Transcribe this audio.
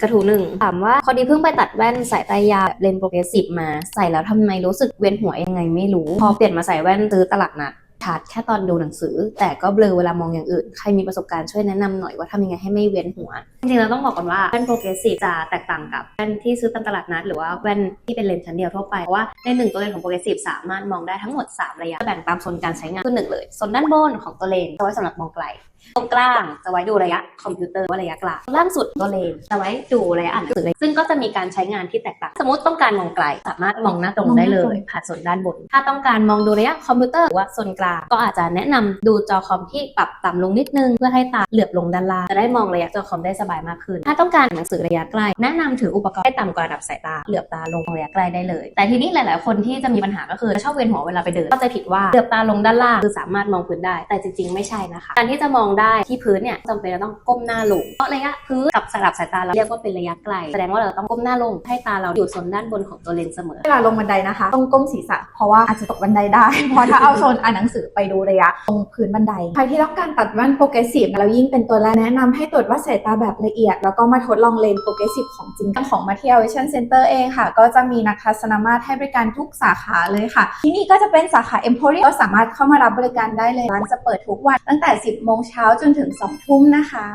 กระทู้หนึ่งถามว่าพอดีเพิ่งไปตัดแว่นสายตายาวแบบเลนส์โปรเกรสซีฟมาใส่แล้วทำไมรู้สึกเวียนหัวยังไงไม่รู้ พอเปลี่ยนมาใส่แว่นซื้อตลาดนัดชัดแค่ตอนดูหนังสือ แต่ก็เบลอเวลามองอย่างอื่น ใครมีประสบการณ์ช่วยแนะนำหน่อยว่าทำยังไงให้ไม่เวียนหัว จริงๆเราต้องบอกก่อนว่าแว่นโปรเกรสซีฟจะแตกต่างกับแว่นที่ซื้อตามตลาดนัดหรือว่าแว่นที่เป็นเลนส์ชั้นเดียวทั่วไปเพราะว่าในหนึ่งตัวเลนส์ของโปรเกรสซีฟสามารถมองได้ทั้งหมดสามระยะแบ่งตามโซนการใช้งานคือหนึ่งเลยโซนด้านบนของตัวเลนส์จะไว้สำหรับมองไกลตรงกลางจะไว้ดูระยะคอมพิวเตอร์ว่าระยะกลางล่างสุดตัวเลนจะไว้ดูระยะอ่านหนังสือเลยซึ่งก็จะมีการใช้งานที่แตกต่าง สมมติต้องการมองไกล สามารถมองหน้าตรงได้เลยผ่านส่วนด้านบน ถ้าต้องการมองดูระยะคอมพิวเตอร์หรือว่าส่วนกลางก็อาจจะแนะนำดูจอคอมที่ปรับต่ำลงนิดนึงเพื่อให้ตาเหลือบลงด้านล่างจะได้มองระยะจอคอมได้สบายมากขึ้น ถ้าต้องการอ่านหนังสือระยะใกล้ แนะนำถืออุปกรณ์ให้ต่ำกว่าระดับสายตา เหลือบตาลงระยะใกล้ได้เลย แต่ทีนี้หลาย ๆ คนที่จะมีปัญหาก็คือชอบเวียนหัวเวลาไปเดินเข้าใจผิดว่าเหลือบตาลงด้านล่างคือสามารถมองพื้นได้ แต่จริง ๆ ไม่ใช่นะคะ การที่จะมองได้ที่พื้นเนี่ยจำเป็นจะต้องก้มหน้าลง เพราะระยะพื้นกับสลับสายตาเราเรียกว่าเป็นระยะไกล แสดงว่าเราต้องก้มหน้าลงให้ตาเราอยู่โซนด้านบนของตัวเลนส์เสมอ เวลาลงบันไดนะคะ ต้องก้มศีรษะ เพราะว่าอาจจะตกบันไดได้ เพราะถ้าเอาโซนอ่านหนังสือไปดูระยะตรงพื้นบันได ใครที่ต้องการตัดแว่นโปรเกรสซีฟแล้วยิ่งเป็นตัวแรกแนะนำให้ตรวจวัดสายตาแบบละเอียด แล้วก็มาทดลองเลนส์โปรเกรสซีฟของจริงกันของมาเที่ยววิชั่นเซ็นเตอร์เองค่ะ ก็จะมีนักทัศนมาตรให้บริการทุกสาขาเลยค่ะ ที่นี่ก็จะเป็นสาขาเอ็มโพเรียก็สามารถเข้ามารับบริการได้เลยร้านจะเปิดทุกวันตั้งแต่ 10 โมงเช้าจนถึง 2 ทุ่มนะคะ